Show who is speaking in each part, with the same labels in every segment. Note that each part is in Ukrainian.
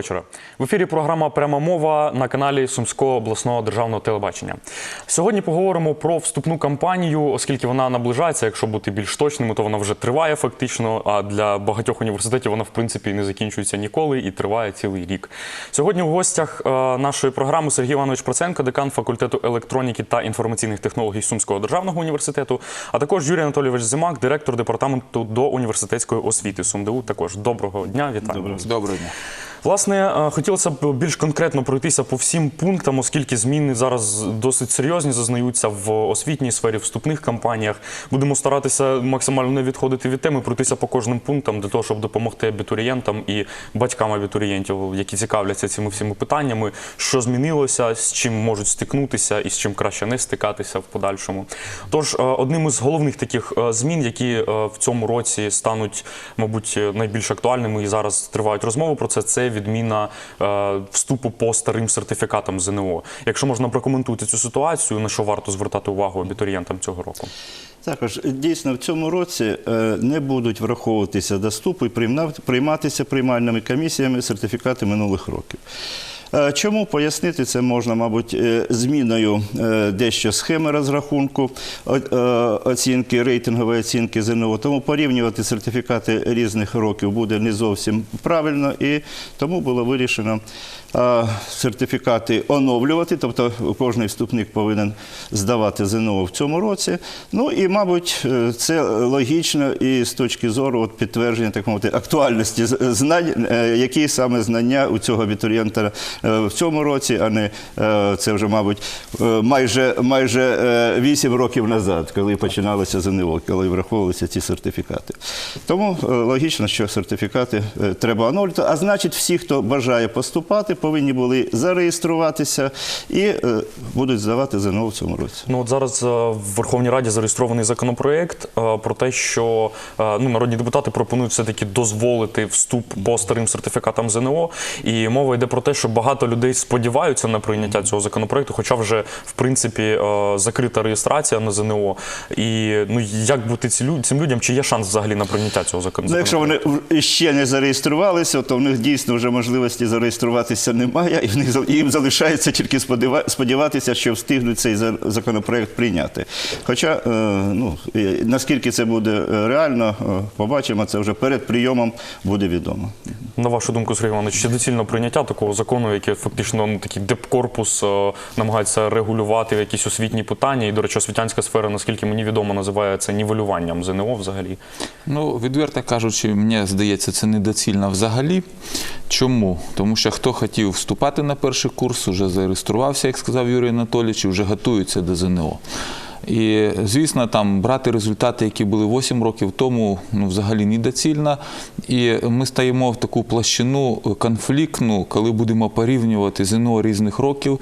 Speaker 1: Доброго вечора. В ефірі програма Пряма мова на каналі Сумського обласного державного телебачення. Сьогодні поговоримо про вступну кампанію, оскільки вона наближається. Якщо бути більш точними, то вона вже триває фактично. А для багатьох університетів вона в принципі не закінчується ніколи і триває цілий рік. Сьогодні в гостях е, нашої програми Сергій Іванович Проценко, декан факультету електроніки та інформаційних технологій Сумського державного університету, а також Юрій Анатолійович Зимак, директор департаменту до університетської освіти СумДУ. Також доброго дня, вітаю. вас.
Speaker 2: Доброго дня.
Speaker 1: Власне, е, хотілося б більш конкретно пройтися по всім пунктам, оскільки зміни зараз досить серйозні зазнаються в освітній сфері, в вступних кампаніях. Будемо старатися максимально не відходити від теми, пройтися по кожним пунктам для того, щоб допомогти абітурієнтам і батькам абітурієнтів, які цікавляться цими всіми питаннями, що змінилося, з чим можуть стикнутися і з чим краще не стикатися в подальшому. Тож, е, одним із головних таких е, змін, які в цьому році стануть, мабуть, найбільш актуальними і зараз тривають розмови про це, це відміна е, вступу по старим сертифікатам ЗНО. Якщо можна прокоментувати цю ситуацію, на що варто звертати увагу абітурієнтам цього року?
Speaker 3: Також дійсно в цьому році е, не будуть враховуватися доступи і прийматися приймальними комісіями сертифікати минулих років. Е, Чому пояснити це можна, мабуть, е, зміною е, дещо схеми розрахунку оцінки, рейтингової оцінки ЗНО. Тому порівнювати сертифікати різних років буде не зовсім правильно, і тому було вирішено сертифікати оновлювати, тобто кожний вступник повинен здавати ЗНО в цьому році. Ну і, мабуть, е, це логічно і з точки зору от, підтвердження так мовити актуальності знань, е, які саме знання у цього абітурієнта е, в цьому році, а не це вже, мабуть, майже майже е, 8 років назад, коли починалося ЗНО, коли враховувалися ці сертифікати. Тому логічно, що сертифікати треба оновлювати. А значить, всі, хто бажає поступати, повинні були зареєструватися і е, будуть здавати ЗНО в цьому році.
Speaker 1: Ну от зараз е, в Верховній Раді зареєстрований законопроект е, про те, що ну, народні депутати пропонують все-таки дозволити вступ по старим сертифікатам ЗНО. І мова йде про те, що багато людей сподіваються на прийняття цього законопроекту, хоча вже в принципі закрита реєстрація на ЗНО. І ну як бути цим людям? Чи є шанс взагалі на прийняття цього
Speaker 3: Ну, якщо вони ще не зареєструвалися, то в них дійсно вже можливості зареєструватися немає, і в них зал- їм залишається тільки сподіва- сподіватися, що встигнуть цей законопроект прийняти. Хоча, е, ну, наскільки це буде е, реально, е, побачимо, це вже перед прийомом буде відомо.
Speaker 1: На вашу думку, Сергій Іванович, чи доцільно прийняття такого закону, який фактично ну, такий депкорпус е, намагається регулювати якісь освітні питання? І, до речі, освітянська сфера, наскільки мені відомо, називає це нівелюванням ЗНО взагалі.
Speaker 2: Ну, відверто кажучи, мені здається, це недоцільно взагалі. Чому? Тому що хто хотів вступати на перший курс, вже зареєструвався, як сказав Юрій Анатолійович, і вже готується до ЗНО. І, звісно, там брати результати, які були 8 років тому, ну, взагалі недоцільно. І ми стаємо в таку площину конфліктну, коли будемо порівнювати ЗНО різних років.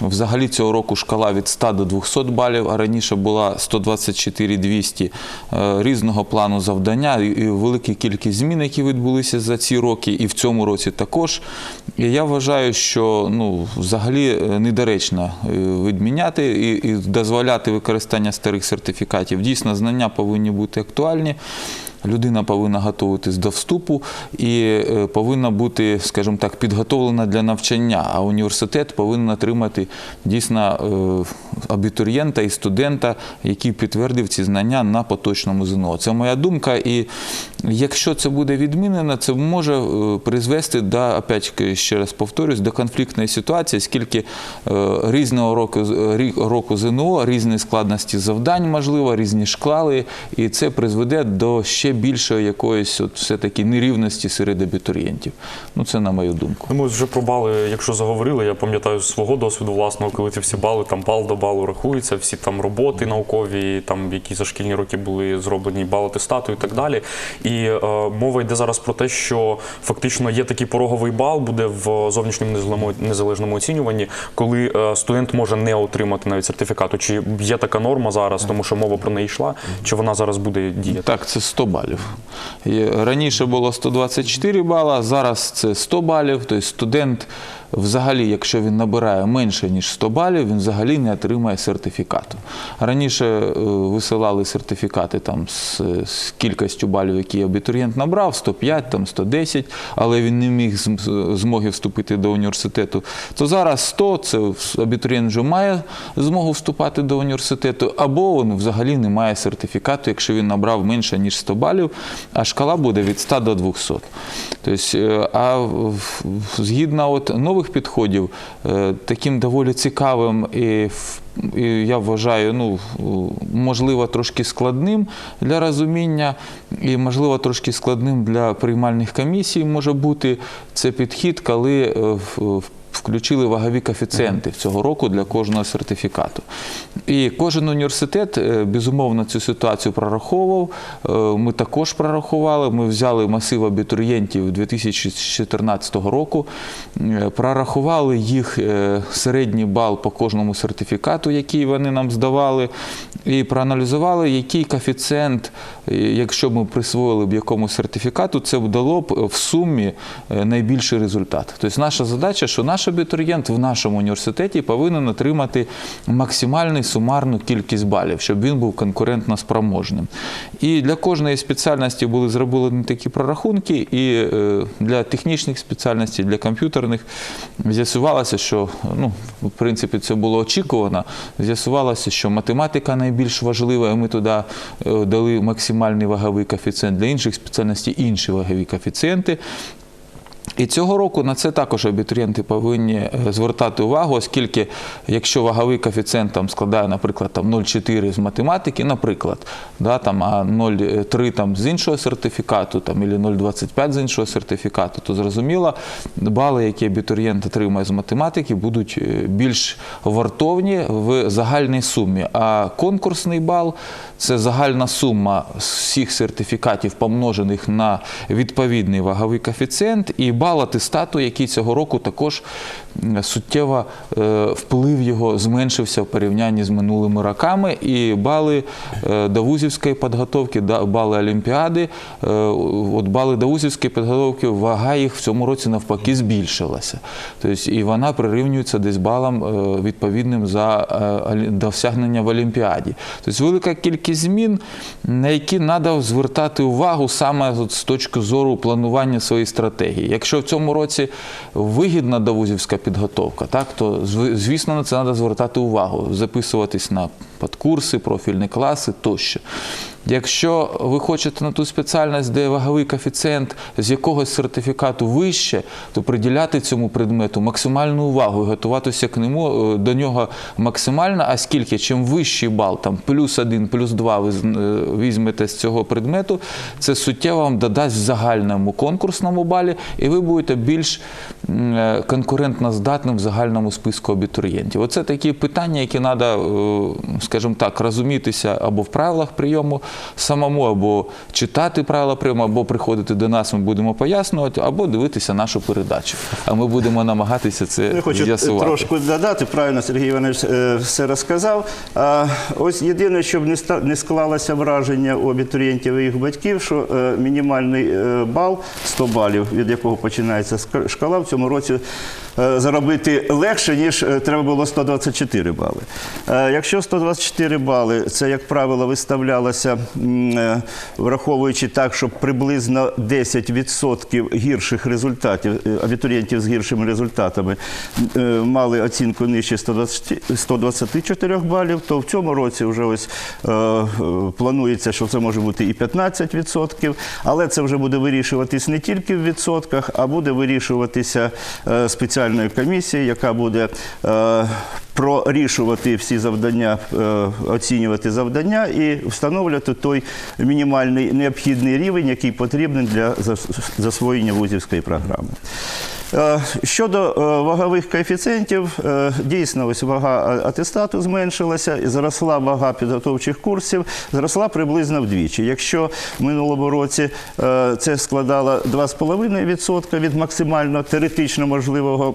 Speaker 2: Взагалі цього року шкала від 100 до 200 балів, а раніше була 124-200 е, різного плану завдання і велика кількість змін, які відбулися за ці роки, і в цьому році також. І я вважаю, що ну, взагалі е, недоречно е, відміняти і, і дозволяти використання старих сертифікатів. Дійсно, знання повинні бути актуальні. Людина повинна готуватись до вступу і е, повинна бути, скажімо так, підготовлена для навчання. А університет повинен отримати дійсно е, абітурієнта і студента, який підтвердив ці знання на поточному ЗНО. Це моя думка. І якщо це буде відмінено, це може е, призвести до, опять ще раз повторюсь, до конфліктної ситуації, скільки різного року, року ЗНО, різні складності завдань, можливо, різні шкали, і це призведе до ще більшої якоїсь от все-таки нерівності серед абітурієнтів. Ну, це на мою думку.
Speaker 1: Ну, Ми вже про бали, якщо заговорили, я пам'ятаю свого досвіду власного, коли ці всі бали, там бал до балу рахуються, всі там роботи наукові, там які за шкільні роки були зроблені балотестату і так далі. І е, мова йде зараз про те, що фактично є такий пороговий бал, буде в зовнішньому незалежному оцінюванні, коли е, студент може не отримати навіть сертифікату. Чи є така норма зараз, тому що мова про неї йшла, чи вона зараз буде діяти?
Speaker 2: Так, це 100 балів. І Раніше було 124 бала, зараз це 100 балів. Тобто студент взагалі, якщо він набирає менше ніж 100 балів, він взагалі не отримає сертифікату. Раніше е, висилали сертифікати там з, з кількістю балів, які абітурієнт набрав, 105, там 110, але він не міг змоги вступити до університету. То зараз 100, це абітурієнт вже має змогу вступати до університету, або він взагалі не має сертифікату, якщо він набрав менше ніж 100 балів, а шкала буде від 100 до 200. Тобто, е, а згідно от нових підходів, е, таким доволі цікавим і в- я вважаю, ну можливо, трошки складним для розуміння, і можливо трошки складним для приймальних комісій може бути це підхід, коли е, в- включили вагові коефіцієнти цього року для кожного сертифікату. І кожен університет е, безумовно цю ситуацію прораховував. Е, Ми також прорахували. Ми взяли масив абітурієнтів 2014 року, прорахували їх середній бал по кожному сертифікату, який вони нам здавали, і проаналізували, який коефіцієнт, е, якщо ми присвоїли б якому сертифікату, це б дало б в сумі е, найбільший результат. Тобто наша задача, що наш абітурієнт в нашому університеті повинен отримати максимальну сумарну кількість балів, щоб він був конкурентно спроможним. І для кожної спеціальності були зроблені такі прорахунки, і е, для технічних спеціальностей, для комп'ютерних з'ясувалося, що ну, в принципі це було очікувано. З'ясувалося, що математика найбільш важлива, і ми туди е, дали максимальний ваговий коефіцієнт для інших спеціальностей, інші вагові коефіцієнти. І цього року на це також абітурієнти повинні е, звертати увагу, оскільки якщо ваговий коефіцієнт там складає, наприклад, там 0,4 з математики, наприклад, да, там, а 0,3 там, з іншого сертифікату, там, або 0,25 з іншого сертифікату, то зрозуміло, бали, які абітурієнт отримає з математики, будуть е, більш вартовні в загальній сумі. А конкурсний бал це загальна сума всіх сертифікатів, помножених на відповідний ваговий коефіцієнт, і бал атестату, який цього року також суттєво е, вплив його зменшився в порівнянні з минулими роками. І бали е, до вузівської підготовки, бали Олімпіади, е, от бали до вузівської підготовки, вага їх в цьому році навпаки збільшилася. Тобто, і вона прирівнюється десь балам е, відповідним за е, досягнення в Олімпіаді. Тобто велика кількість змін, на які треба звертати увагу саме з точки зору планування своєї стратегії. Якщо в цьому році вигідна довузівська підготовка, так, то звісно на це треба звертати увагу, записуватись на подкурси, профільні класи тощо. Якщо ви хочете на ту спеціальність, де ваговий коефіцієнт з якогось сертифікату вище, то приділяти цьому предмету максимальну увагу і готуватися к нему е, до нього максимально. А скільки чим вищий бал, там плюс один, плюс два ви е, візьмете з цього предмету, це суттєво вам додасть в загальному конкурсному балі, і ви будете більш е, конкурентно здатним в загальному списку абітурієнтів. Оце такі питання, які треба, скажімо так, розумітися або в правилах прийому самому, або читати правила прийому, або приходити до нас, ми будемо пояснювати, або дивитися нашу передачу. А ми будемо намагатися це
Speaker 3: Я хочу
Speaker 2: з'ясувати.
Speaker 3: трошки додати, правильно Сергій Іванович е, все розказав. А, ось єдине, щоб не ста- не склалося враження у абітурієнтів і їх батьків, що е, мінімальний е, бал 100 балів, від якого починається ска- шкала, в цьому році заробити легше, ніж е, треба було 124 бали. Е, Якщо 124 бали, це, як правило, виставлялося, е, враховуючи так, щоб приблизно 10% гірших результатів, е, абітурієнтів з гіршими результатами е, мали оцінку нижче 124 балів, то в цьому році вже е, е, планується, що це може бути і 15%, але це вже буде вирішуватись не тільки в відсотках, а буде вирішуватися е, спеціальною комісії, яка буде е, прорішувати всі завдання, е, оцінювати завдання і встановлювати той мінімальний необхідний рівень, який потрібен для зас- засвоєння вузівської програми. Е, Щодо е, вагових коефіцієнтів, е, дійсно ось вага атестату зменшилася, зросла вага підготовчих курсів, зросла приблизно вдвічі. Якщо в минулому році це складало 2,5% від максимально теоретично можливого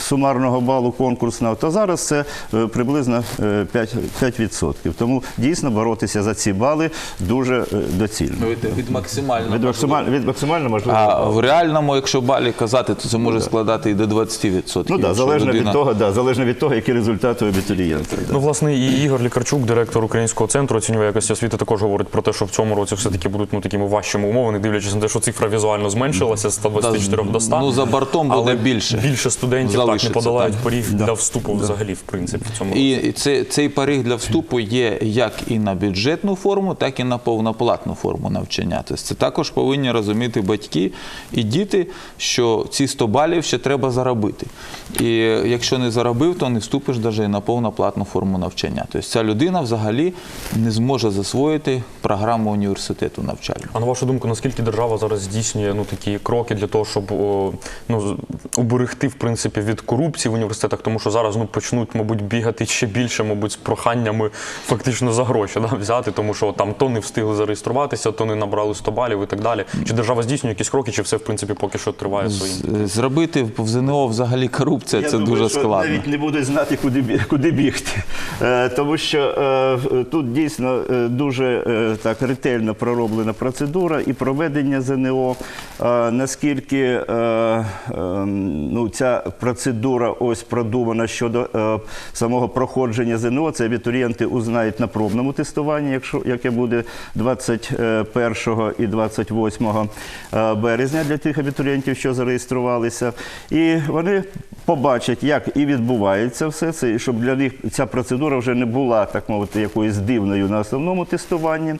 Speaker 3: сумарного балу конкурсного, то зараз це приблизно е, 5%. 5%. Тому дійсно боротися за ці бали дуже доцільно.
Speaker 2: Від максимального.
Speaker 3: Від максимально, від максимально можливого
Speaker 2: А в реальному, якщо балі казати, то це може складати і до 20%.
Speaker 3: Ну да, залежно
Speaker 2: людина-
Speaker 3: від того, да, залежно від того, які результати у абітурієнта. да.
Speaker 1: Ну, власне, і Ігор Лікарчук, директор Українського центру оцінювання якості освіти, також говорить про те, що в цьому році все-таки будуть ну, такими важчими умови, не дивлячись на те, що цифра візуально зменшилася з 124 до 100.
Speaker 2: Ну, за бортом буде
Speaker 1: але
Speaker 2: більше.
Speaker 1: Більше студентів так не подолають
Speaker 2: так.
Speaker 1: поріг для вступу взагалі, в принципі, в цьому році.
Speaker 2: І це, цей поріг для вступу є як і на бюджетну форму, так і на повноплатну форму навчання. Тобто це також повинні розуміти батьки і діти, що ці 100 балів ще треба заробити. І якщо не заробив, то не вступиш навіть на повноплатну форму навчання. Тобто ця людина взагалі не зможе засвоїти програму університету навчальну.
Speaker 1: А на вашу думку, наскільки держава зараз здійснює ну такі кроки для того, щоб ну уберегти в принципі від корупції в університетах, тому що зараз ну почнуть, мабуть, бігати ще більше, мабуть, з проханнями фактично за гроші да, взяти, тому що там то не встигли зареєструватися, то не набрали 100 балів і так далі. Чи держава здійснює якісь кроки, чи все в принципі поки що триває своїм?
Speaker 2: Зробити в ЗНО взагалі корупція
Speaker 3: Я
Speaker 2: це
Speaker 3: думаю,
Speaker 2: дуже
Speaker 3: що
Speaker 2: складно.
Speaker 3: навіть не будуть знати, куди, куди бігти. Е, тому що е, тут дійсно е, дуже так ретельно пророблена процедура і проведення ЗНО. Наскільки ну, ця процедура ось продумана щодо самого проходження ЗНО, це абітурієнти узнають на пробному тестуванні, якщо яке буде 21 і 28 е, березня для тих абітурієнтів, що зареєструвалися. І вони побачать, як і відбувається все це, і щоб для них ця процедура вже не була, так мовити, якоюсь дивною на основному тестуванні.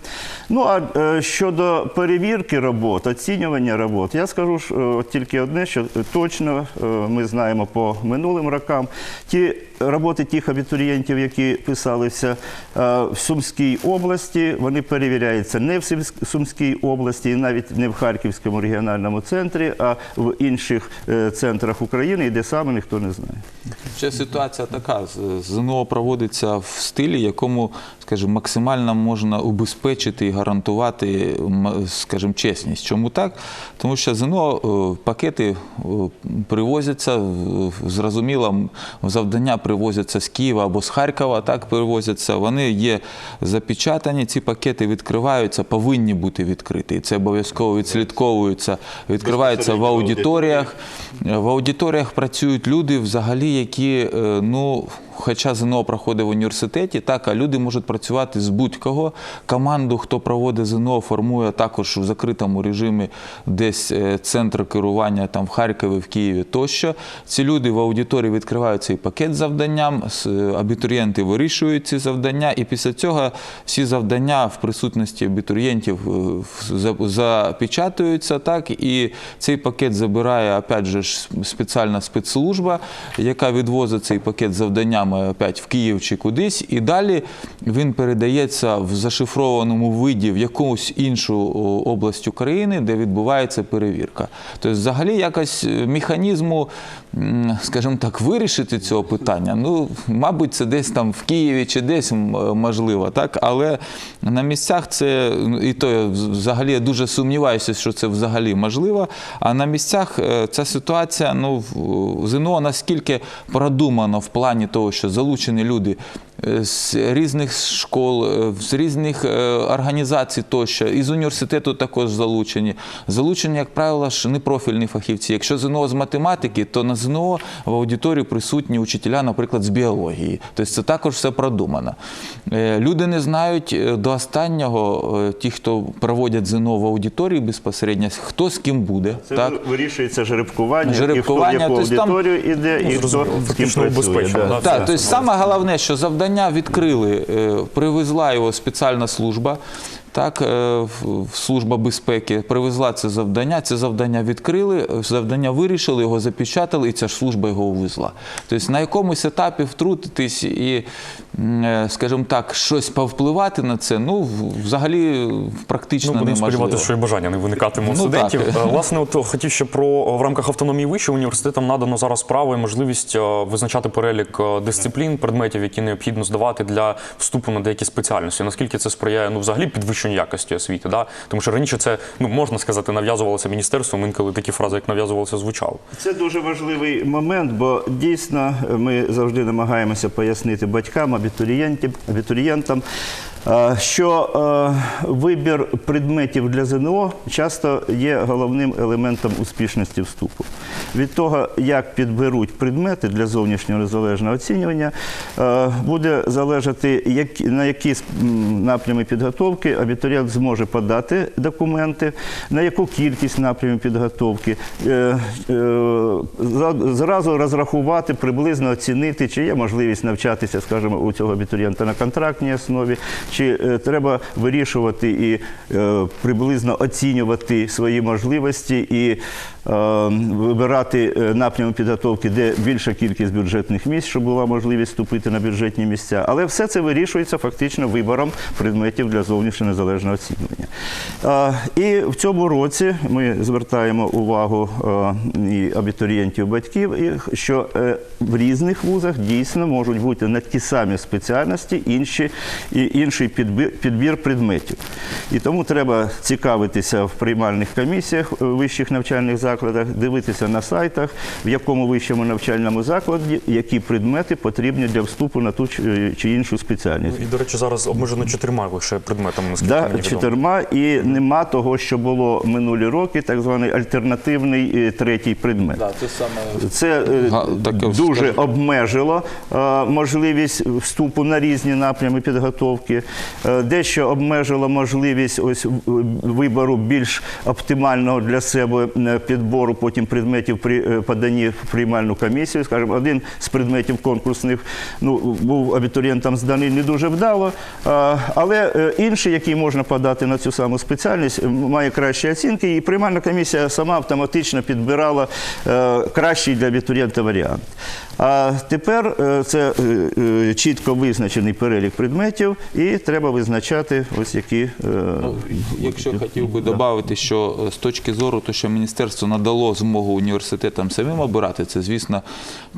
Speaker 3: Ну а е, щодо перевірки робот, оцінювання робот, я скажу ж, е, тільки одне, що точно е, ми знаємо по минулим рокам. Ті роботи тих абітурієнтів, які писалися в Сумській області, вони перевіряються не в Сумській області, і навіть не в Харківському регіональному центрі, а в інших центрах України, і де саме ніхто не знає.
Speaker 2: Ще ситуація така: ЗНО проводиться в стилі, якому, скажімо, максимально можна убезпечити і гарантувати, скажімо, чесність. Чому так? Тому що ЗНО е, пакети е, привозяться, зрозуміло, завдання привозяться з Києва або з Харкова, так привозяться. Вони є запечатані, ці пакети відкриваються, повинні бути відкриті. І це обов'язково відслідковується, відкриваються в аудиторіях. В аудиторіях працюють люди, взагалі, які, е, ну, хоча ЗНО проходить в університеті, так, а люди можуть працювати з будь-кого. Команду, хто проводить ЗНО, формує також в закритому режимі десь е, центр керування там в Харкові, в Києві тощо. Ці люди в аудиторії відкривають цей пакет з завданням, абітурієнти вирішують ці завдання, і після цього всі завдання в присутності абітурієнтів е, запечатуються, так, і цей пакет забирає, опять же, спеціальна спецслужба, яка відвозить цей пакет з завданнями опять в Київ чи кудись, і далі він передається в зашифрованому виді в якусь іншу область України, де відбувається перевірка. Тобто, взагалі, якось е, механізму, скажімо так, вирішити цього питання, ну, мабуть, це десь там в Києві чи десь можливо, так, але на місцях це, ну, і то я взагалі я дуже сумніваюся, що це взагалі можливо. А на місцях е, ця ситуація, ну, ЗНО наскільки продумано в плані того, що залучені люди е, з різних школ, е, з різних е, організацій тощо, із університету також залучені. Залучені, як правило, ж непрофільні фахівці. Якщо ЗНО з математики, то на ЗНО в аудиторії присутні учителя, наприклад, з біології. Тобто це також все продумано. Люди не знають до останнього, ті, хто проводять ЗНО в аудиторії безпосередньо, хто з ким буде.
Speaker 3: Це
Speaker 2: так?
Speaker 3: вирішується жеребкування,
Speaker 2: Жеребкування,
Speaker 3: і хто в яку
Speaker 2: тобто там-
Speaker 3: аудиторію іде, і хто з ким працює.
Speaker 2: Так. Тобто саме головне, що завдання відкрили, е, привезла його спеціальна служба. Так, е, служба безпеки привезла це завдання, це завдання відкрили, е, завдання вирішили, його запечатали, і ця ж служба його увезла. Тобто на якомусь етапі втрутитись і, скажімо так, щось повпливати на це, ну, в- взагалі практично
Speaker 1: Ну, будемо
Speaker 2: неможливо.
Speaker 1: сподіватися, що і бажання не виникатиме у
Speaker 2: Ну,
Speaker 1: студентів.
Speaker 2: так.
Speaker 1: Е, Власне, от хотів ще про в рамках автономії вищих університетам надано зараз право і можливість е, визначати перелік е, дисциплін, предметів, які необхідно здавати для вступу на деякі спеціальності. Наскільки це сприяє ну, взагалі підвищенню якості освіти? Да? Тому що раніше це ну можна сказати, нав'язувалося міністерством. Інколи такі фрази, як нав'язувалося, звучали.
Speaker 3: Це дуже важливий момент, бо дійсно ми завжди намагаємося пояснити батькам, абітурієнтам, е, що е, вибір предметів для ЗНО часто є головним елементом успішності вступу. Від того, як підберуть предмети для зовнішнього незалежного оцінювання, е, буде залежати, на які напрями підготовки абітурієнт зможе подати документи, на яку кількість напрямів підготовки, зразу розрахувати, приблизно оцінити, чи є можливість навчатися, скажімо, у цього абітурієнта на контрактній основі, чи е, треба вирішувати і е, приблизно оцінювати свої можливості і вибирати е, напрями підготовки, де більша кількість бюджетних місць, щоб була можливість вступити на бюджетні місця. Але все це вирішується фактично вибором предметів для зовнішнього незалежного оцінювання. Е, І в цьому році ми звертаємо увагу е, і абітурієнтів, батьків, що е, в різних вузах дійсно можуть бути на ті самі спеціальності інші, і інший підбір, підбір предметів. І тому треба цікавитися в приймальних комісіях е, вищих навчальних закладах, дивитися на сайтах, в якому вищому навчальному закладі які предмети потрібні для вступу на ту чи іншу спеціальність.
Speaker 1: І, до речі, зараз обмежено чотирма лише предметами, наскільки
Speaker 3: Да,
Speaker 1: мені відомо.
Speaker 3: чотирма, і нема того, що було минулі роки, так званий альтернативний е, третій предмет.
Speaker 2: це саме
Speaker 3: Це е,
Speaker 2: Га-
Speaker 3: дуже
Speaker 2: скажу.
Speaker 3: обмежило е, можливість вступу на різні напрями підготовки, дещо обмежило можливість ось в- вибору більш оптимального для себе е, підбору потім предметів при е, поданні в приймальну комісію. Скажімо, один з предметів конкурсних ну, був абітурієнтам зданий не дуже вдало, але е, інший, який можна подати на цю саму спеціальність, має кращі оцінки, і приймальна комісія сама автоматично підбирала е, кращий для абітурієнта варіант. А тепер е, це е, е, чітко визначений перелік предметів, і треба визначати ось які.
Speaker 2: Ну, Якщо хотів би додати, що з точки зору, то що міністерство надало змогу університетам самим обирати, це, звісно,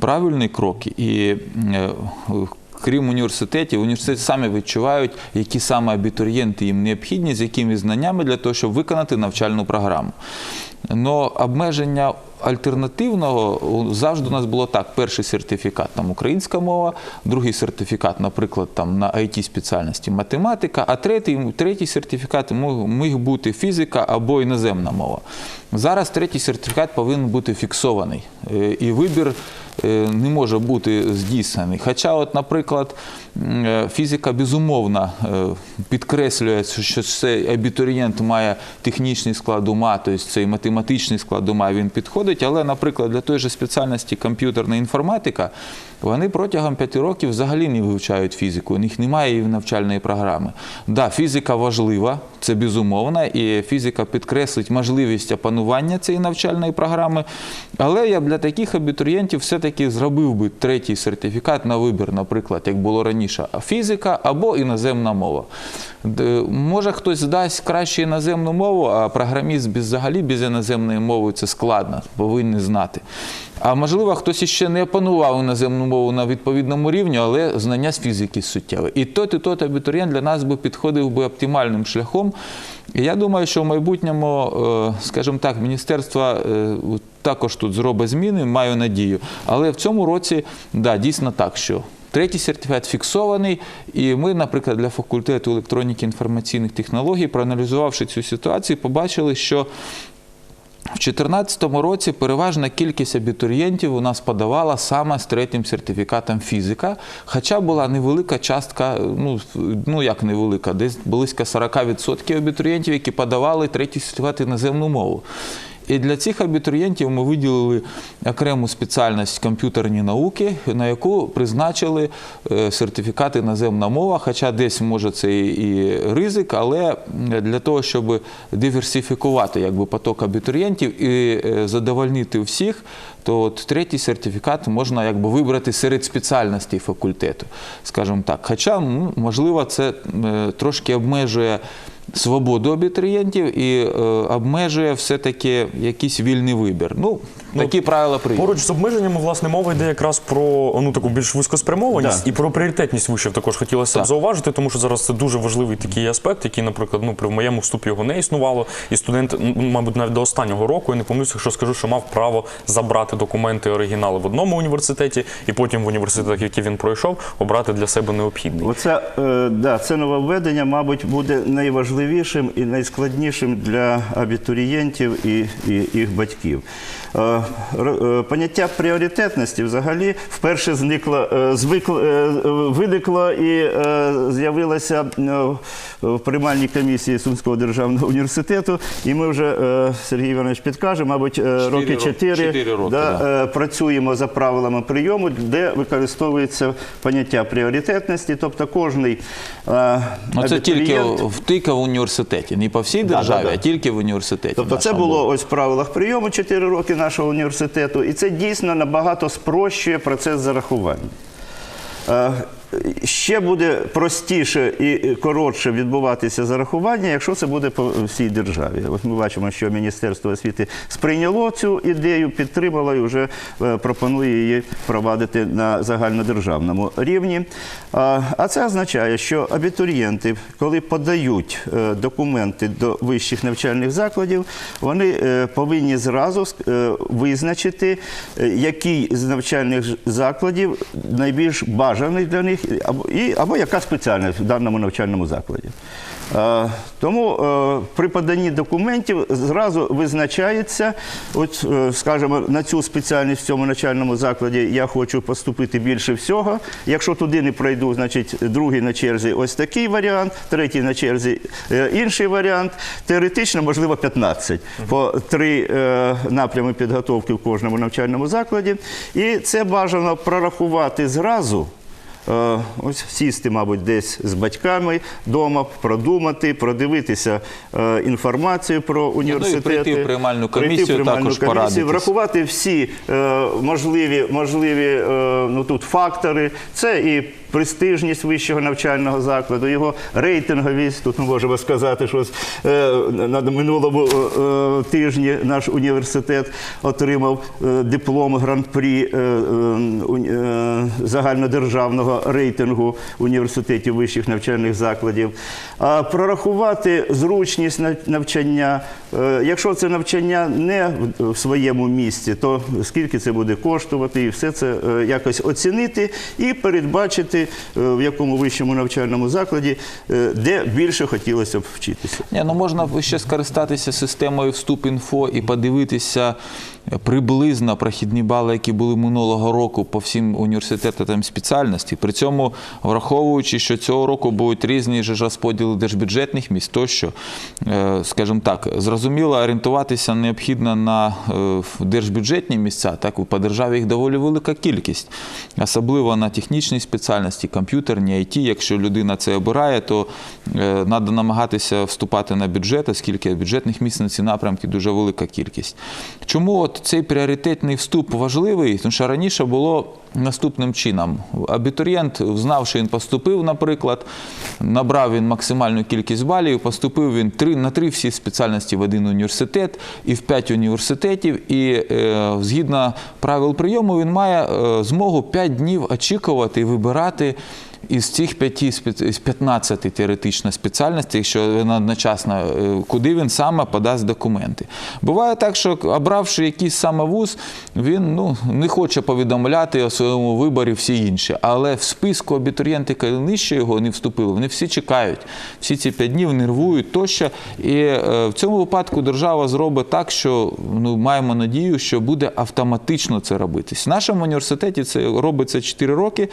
Speaker 2: правильний крок. І крім університетів, університети самі відчувають, які саме абітурієнти їм необхідні, з якими знаннями для того, щоб виконати навчальну програму. Но обмеження альтернативного завжди у нас було так: перший сертифікат там українська мова, другий сертифікат, наприклад, там на it спеціальності математика, а третій, третій сертифікат міг бути фізика або іноземна мова. Зараз третій сертифікат повинен бути фіксований, Е, і вибір е, не може бути здійснений. Хоча, от, наприклад, фізика безумовно е, підкреслює, що цей абітурієнт має технічний склад ума, тобто цей математичний склад ума він підходить, але, наприклад, для тої ж спеціальності комп'ютерна інформатика вони протягом п'яти років взагалі не вивчають фізику, у них немає її навчальної програми. Да, фізика важлива, це безумовно, і фізика підкреслить можливість опанування цієї навчальної програми. Але я для таких абітурієнтів все-таки зробив би третій сертифікат на вибір, наприклад, як було раніше, фізика або іноземна мова. Може хтось здасть краще іноземну мову, а програміст взагалі без іноземної мови це складно, повинні знати. А можливо, хтось іще не опанував іноземну мову на відповідному рівні, але знання з фізики суттєве. І тот, і тот абітурієнт для нас би підходив би оптимальним шляхом. Я думаю, що в майбутньому, е, скажімо так, міністерство е, також тут зробить зміни, маю надію. Але в цьому році, да, дійсно так, що Третій сертифікат фіксований, і ми, наприклад, для факультету електроніки інформаційних технологій, проаналізувавши цю ситуацію, побачили, що в 2014 році переважна кількість абітурієнтів у нас подавала саме з третім сертифікатом фізика, хоча була невелика частка, ну, ну як невелика, десь близько 40% абітурієнтів, які подавали третій сертифікат іноземну мову. І для цих абітурієнтів ми виділили окрему спеціальність комп'ютерні науки, на яку призначили е, сертифікат іноземна мова, хоча десь може це і ризик, але для того, щоб диверсифікувати якби, поток абітурієнтів і е, задовольнити всіх, то от третій сертифікат можна якби, вибрати серед спеціальностей факультету, скажімо так. Хоча, ну, можливо, це е, трошки обмежує свободу абітурієнтів і е, обмежує все-таки якийсь вільний вибір. Ну, Такі правила прийняті.
Speaker 1: Поруч з обмеженнями, власне, мова йде якраз про ну таку більш вузькоспрямованість
Speaker 3: Да.
Speaker 1: і про пріоритетність вишів також хотілося б зауважити, тому що зараз це дуже важливий такий аспект, який, наприклад, ну при моєму вступі його не існувало. І студент, мабуть, навіть до останнього року, я не помилюся, якщо скажу, що мав право забрати документи оригінали в одному університеті, і потім в університетах, які він пройшов, обрати для себе необхідний.
Speaker 3: Оце, е, да, це нововведення, мабуть, буде найважливішим і найскладнішим для абітурієнтів і, і їх батьків. Е, Поняття пріоритетності взагалі вперше зникло, е, звикло, е, е, виникло і е, з'явилося е, в приймальній комісії Сумського державного університету. І ми вже, е, Сергій Іванович підкаже, мабуть, е, роки чотири
Speaker 2: чотири роки,
Speaker 3: да,
Speaker 2: да.
Speaker 3: е, працюємо за правилами прийому, де використовується поняття пріоритетності, тобто кожний е,
Speaker 2: Ну, це тільки,
Speaker 3: абітурієнт-
Speaker 2: в- тільки в університеті, не по всій державі,
Speaker 3: да, да.
Speaker 2: а тільки в університеті.
Speaker 3: Тобто це було ось в правилах прийому 4 роки нашого університету, і це дійсно набагато спрощує процес зарахування. Ще буде простіше і коротше відбуватися зарахування, якщо це буде по всій державі. От ми бачимо, що Міністерство освіти сприйняло цю ідею, підтримало і вже е, пропонує її провадити на загальнодержавному рівні. А це означає, що абітурієнти, коли подають е, документи до вищих навчальних закладів, вони е, повинні зразу визначити, який з навчальних закладів найбільш бажаний для них, або, і, або яка спеціальність в даному навчальному закладі. Е, Тому е, при поданні документів зразу визначається, от, е, скажімо, на цю спеціальність в цьому навчальному закладі я хочу поступити більше всього. Якщо туди не пройду, значить другий на черзі ось такий варіант, третій на черзі е, інший варіант. Теоретично, можливо, 15 по три е, напрями підготовки в кожному навчальному закладі. І це бажано прорахувати зразу. Е, Ось сісти, мабуть, десь з батьками вдома, продумати, продивитися е, інформацію про університети.
Speaker 2: прийти в приймальну
Speaker 3: Прийти в приймальну
Speaker 2: також
Speaker 3: комісію, врахувати всі е, можливі, можливі ну, тут фактори. Це і престижність вищого навчального закладу, його рейтинговість. Тут ми можемо сказати, що е, на минулому е, е, тижні наш університет отримав диплом е, загальнодержавного рейтингу університетів вищих навчальних закладів. А прорахувати зручність навчання. Якщо це навчання не в- своєму місці, то скільки це буде коштувати, і все це якось оцінити і передбачити, е, в якому вищому навчальному закладі, е, де більше хотілося б вчитися.
Speaker 2: Ні, ну можна ще скористатися системою вступ-інфо і подивитися приблизно прохідні бали, які були минулого року по всім університетам спеціальності. При цьому враховуючи, що цього року будуть різні ж розподіли держбюджетних місць, тощо, е, скажімо так, зрозуміло, орієнтуватися необхідно на е, держбюджетні місця, так по державі їх доволі велика кількість, особливо на технічній спеціальності, комп'ютерні, IT. Якщо людина це обирає, то треба намагатися вступати на бюджет, оскільки бюджетних місць на ці напрямки дуже велика кількість. Чому от цей пріоритетний вступ важливий? Тому що раніше було наступним чином. Абітурієнт знав, що він поступив, наприклад, набрав він максимальну кількість балів, поступив він на три всі спеціальності в один університет і в п'ять університетів. І е, згідно правил прийому він має е, змогу 5 днів очікувати і вибирати. Із цих п'яти з 15 теоретично спеціальностей, якщо він одночасно, е, куди він саме подасть документи. Буває так, що обравши якийсь саме вуз, він ну, не хоче повідомляти о своєму виборі всі інші. Але в списку абітурієнти, коли нижче його не вступили, вони всі чекають. Всі ці п'ять днів нервують тощо. І е, в цьому випадку держава зробить так, що ну, маємо надію, що буде автоматично це робитись. В нашому університеті це робиться 4 роки.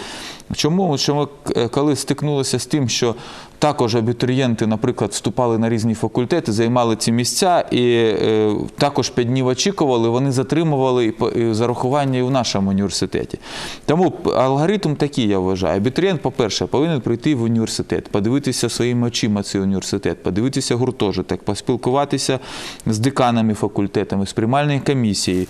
Speaker 2: Чому? Що е, коли стикнулися з тим, що також абітурієнти, наприклад, вступали на різні факультети, займали ці місця і е, також 5 днів очікували, вони затримували зарахування і в нашому університеті. Тому алгоритм такий, я вважаю. Абітурієнт, по-перше, повинен прийти в університет, подивитися своїми очима цей університет, подивитися гуртожиток, поспілкуватися з деканами факультетами, з приймальною комісією.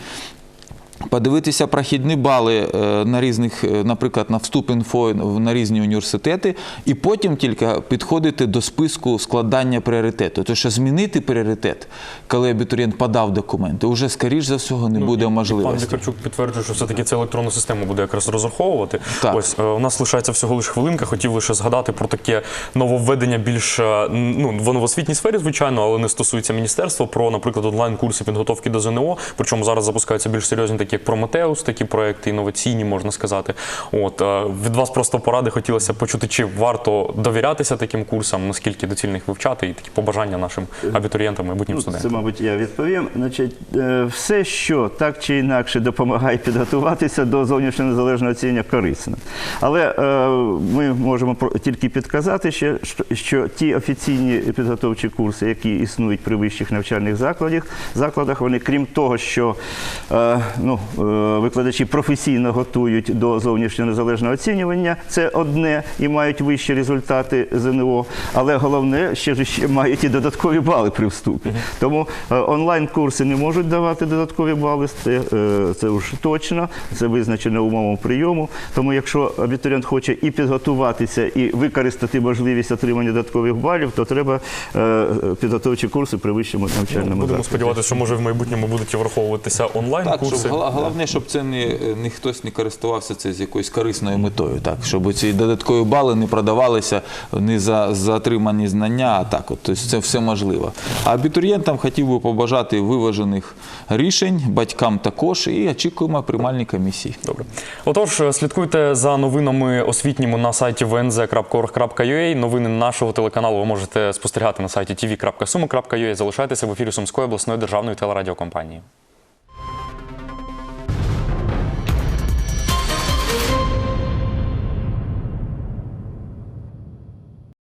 Speaker 2: Подивитися прохідні бали е, на різних, е, наприклад, на вступ інфо на різні університети, і потім тільки підходити до списку складання пріоритету. Тому що змінити пріоритет, коли абітурієнт подав документи, вже скоріш за всього не буде
Speaker 1: Пан
Speaker 2: можливості.
Speaker 1: Дикарчук підтверджує, що все-таки це електронну систему буде якраз розраховувати.
Speaker 2: Так.
Speaker 1: Ось е, у нас лишається всього лише хвилинка. Хотів лише згадати про таке нововведення більш ну воно в освітній сфері, звичайно, але не стосується міністерства. Про, наприклад, онлайн-курси підготовки до ЗНО. Причому зараз запускаються більш серйозні, такі як Прометеус, такі проекти інноваційні, можна сказати. От е, від вас просто поради хотілося почути, чи варто довірятися таким курсам, наскільки доцільно їх вивчати, і такі побажання нашим абітурієнтам, майбутнім
Speaker 3: Ну,
Speaker 1: студентам.
Speaker 3: Це, мабуть, я відповім. Значить, е, все, що так чи інакше допомагає підготуватися до зовнішнього незалежного оцінення, корисно. Але е, ми можемо тільки підказати ще, що- ті офіційні підготовчі курси, які існують при вищих навчальних закладах, закладах, вони крім того, що ну, викладачі професійно готують до зовнішнього незалежного оцінювання, це одне і мають вищі результати ЗНО, але головне ще ж ще мають і додаткові бали при вступі. Тому е, онлайн-курси не можуть давати додаткові бали, це, е, це вже точно, це визначено умовом прийому. Тому якщо абітурієнт хоче і підготуватися, і використати можливість отримання додаткових балів, то треба е, підготовчі курси при вищому навчальному
Speaker 1: Будемо
Speaker 3: закладі.
Speaker 1: сподіватися, що може в майбутньому будуть і враховуватися онлайн
Speaker 2: Головне, щоб це не, не хтось не користувався це з якоюсь корисною метою. Так, щоб ці додаткові бали не продавалися не за, за отримані знання, а так. От, тобто це все можливо. А абітурієнтам хотів би побажати виважених рішень, батькам також, і очікуємо приймальні комісії.
Speaker 1: Добре. Отож, слідкуйте за новинами освітніми на сайті vnz.org.ua. Новини нашого телеканалу ви можете спостерігати на сайті tv.sumo.ua. Залишайтеся в ефірі Сумської обласної державної телерадіокомпанії.